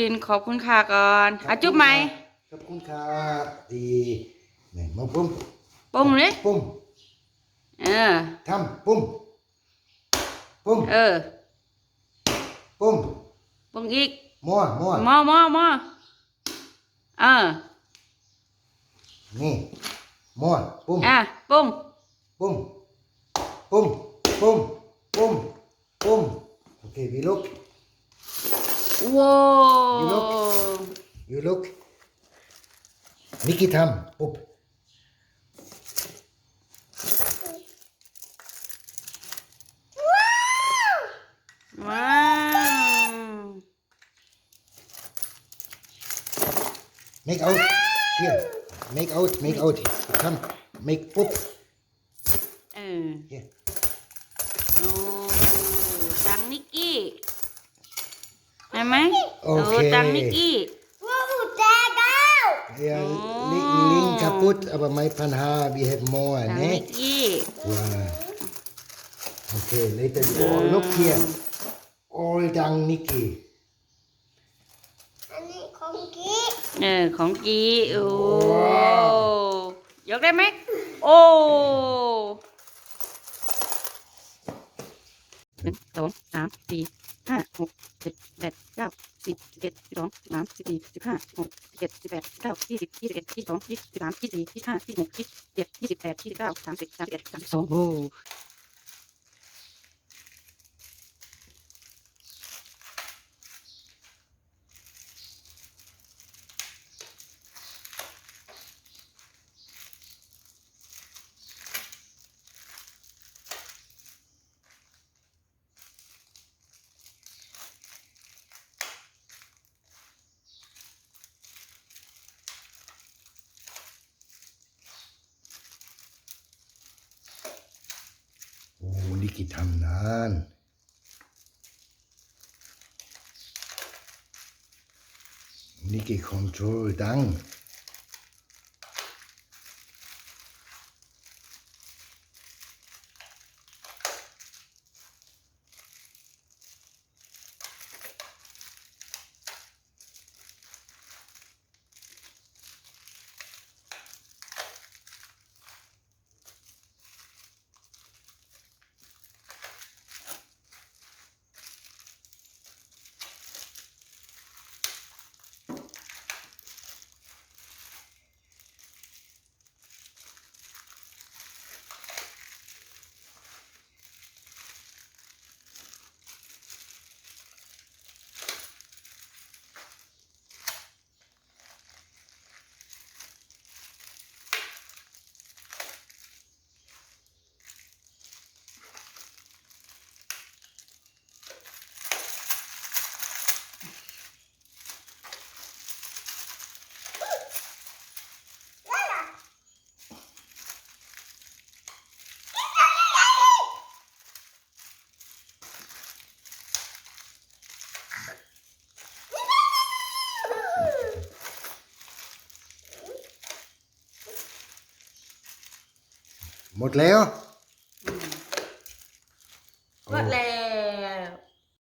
ลินขอบคุณค่ะก่อนอาจุ๊บไหมขอบคุณครับดีนี่มาปุ้มปุ้งเลยปุ้มเออทำปุ้มปุ้มเออปุ้มปุ้งอีกมัวมัวมอมอมอเออนี่มัวปุ้มอะปุ้งปุ้มปุ้มปุ้มปุ้มปุ้มโอเค we look ว้า You look ว you look นิกกี้ทำปุ๊บว้าว make out here make out make out ทำ make ปุ๊บเออ here โอ้ตังนิกกี้เห็น ไหมโอเค ตังนิกกี้ Ja, Oh. li Link kaputt, aber mein Panha, we have more, ตังนิ ne? กกี้ Wow. Okay, later. Oh, look here. All dang Nikki. อันนี้ของกิ๊กเออของกี้โอ้ยกได้ไหมโอ้หนึ่งสองสามสี่ ห้าหกเจ็ดแปดเก้าสิบสิบเอ็ดสิบสองสิบสามสิบสี่สิบห้าหกสิบเจ็ดสิบแปดสิบเก้ายี่สิบยี่สิบเอ็ดยี่สิบสองยี่สิบสามยี่สิบสี่ยี่สิบห้ายี่สิบหกยี่สิบเจ็ดยี่สิบแปดยี่สิบเก้าสามสิบสามสิบเอ็ดสามสิบสองโอ้ วิกฤตทำนานนี่กิคอนโทรลดัง หมดแล้ว